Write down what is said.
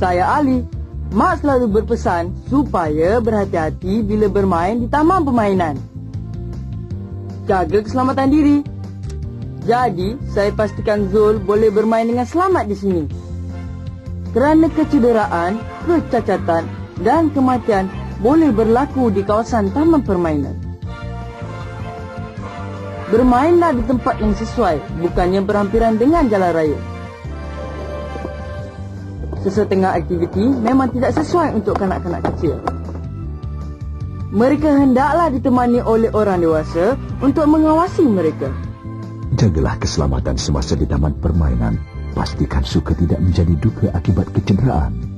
Saya Ali. Mak selalu berpesan supaya berhati-hati bila bermain di taman permainan. Jaga keselamatan diri. Jadi, saya pastikan Zul boleh bermain dengan selamat di sini. Kerana kecederaan, kecacatan dan kematian boleh berlaku di kawasan taman permainan. Bermainlah di tempat yang sesuai, bukannya berhampiran dengan jalan raya. Sesetengah aktiviti memang tidak sesuai untuk kanak-kanak kecil. Mereka hendaklah ditemani oleh orang dewasa untuk mengawasi mereka. Jagalah keselamatan semasa di taman permainan. Pastikan suka tidak menjadi duka akibat kecederaan.